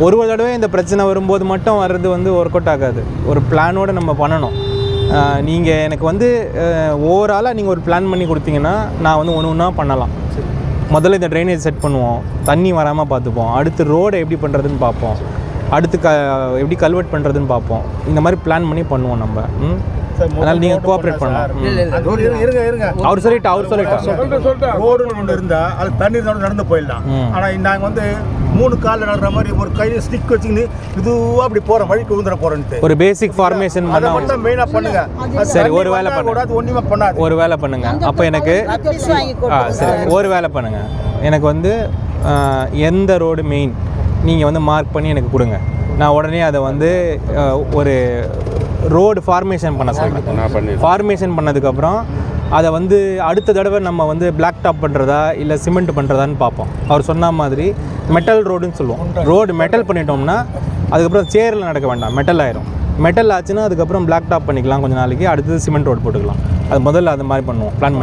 ஒரு ஒரு தடவை இந்த பிரச்சனை வரும்போது மட்டும் வர்றது வந்து ஒர்க் அவுட் ஆகாது. ஒரு பிளானோடு நம்ம பண்ணணும். நீங்கள் எனக்கு வந்து ஓவராலாக நீங்கள் ஒரு பிளான் பண்ணி கொடுத்தீங்கன்னா நான் வந்து ஒன்று ஒன்றா பண்ணலாம். முதல்ல இந்த ட்ரைனேஜ் செட் பண்ணுவோம். தண்ணி வராமல் பார்த்துப்போம். அடுத்து ரோடை எப்படி பண்ணுறதுன்னு பார்ப்போம். அடுத்து க எப்படி கல்வெட் பண்ணுறதுன்னு பார்ப்போம். இந்த மாதிரி பிளான் பண்ணி பண்ணுவோம் நம்ம. ம்? அதனால் நீங்கள் கோஆப்ரேட் பண்ணலாம். ம். இருங்க, இருங்க இருங்க. அவர் சொல்லிட்டா அவர் சொல்லிட்டா. ரோடுன்னு ஒன்று இருந்தா அது தண்ணி இருந்தாலும் நடந்து போயிடலாம். ம். ஆனா நாங்க வந்து மூணு காலில் நடுற மாதிரி ஒரு கையில ஸ்டிக் வச்சுக்கின்னு இதுவா அப்படி போறோம் வழிக்கு விழுந்துட போறோன்ட்டு. ஒரு பேசிக் ஃபார்மேஷன் அதை மட்டும் மெயினா பண்ணுங்க. சரி, ஒரு வேலை வந்தா பண்ணுங்க. கூடாது ஒண்ணுமே பண்ணாது. ஒரு வேலை பண்ணுங்க. அப்போ எனக்கு ஆ சரி ஒரு வேலை பண்ணுங்க. எனக்கு வந்து எந்த ரோடு மெயின் நீங்கள் வந்து மார்க் பண்ணி எனக்கு கொடுங்க. நான் உடனே அதை வந்து ஒரு ரோடு ஃபார்மேஷன் பண்ண சொல்கிறேன் ஃபார்மேஷன் பண்ணதுக்கப்புறம் அதை வந்து அடுத்த தடவை நம்ம வந்து பிளாக் டாப் பண்ணுறதா இல்லை சிமெண்ட் பண்ணுறதான்னு பார்ப்போம். அவர் சொன்ன மாதிரி மெட்டல் ரோடுன்னு சொல்லுவோம். ரோடு மெட்டல் பண்ணிட்டோம்னா அதுக்கப்புறம் சேரில் நடக்க வேண்டாம். மெட்டல் ஆயிரும். மெட்டல் ஆச்சுன்னா அதுக்கப்புறம் பிளாக் டாப் பண்ணிக்கலாம் கொஞ்ச நாளைக்கு. அடுத்தது சிமெண்ட் ரோடு போட்டுக்கலாம். அது முதல்ல அது மாதிரி பண்ணுவோம். பிளான் பண்ணி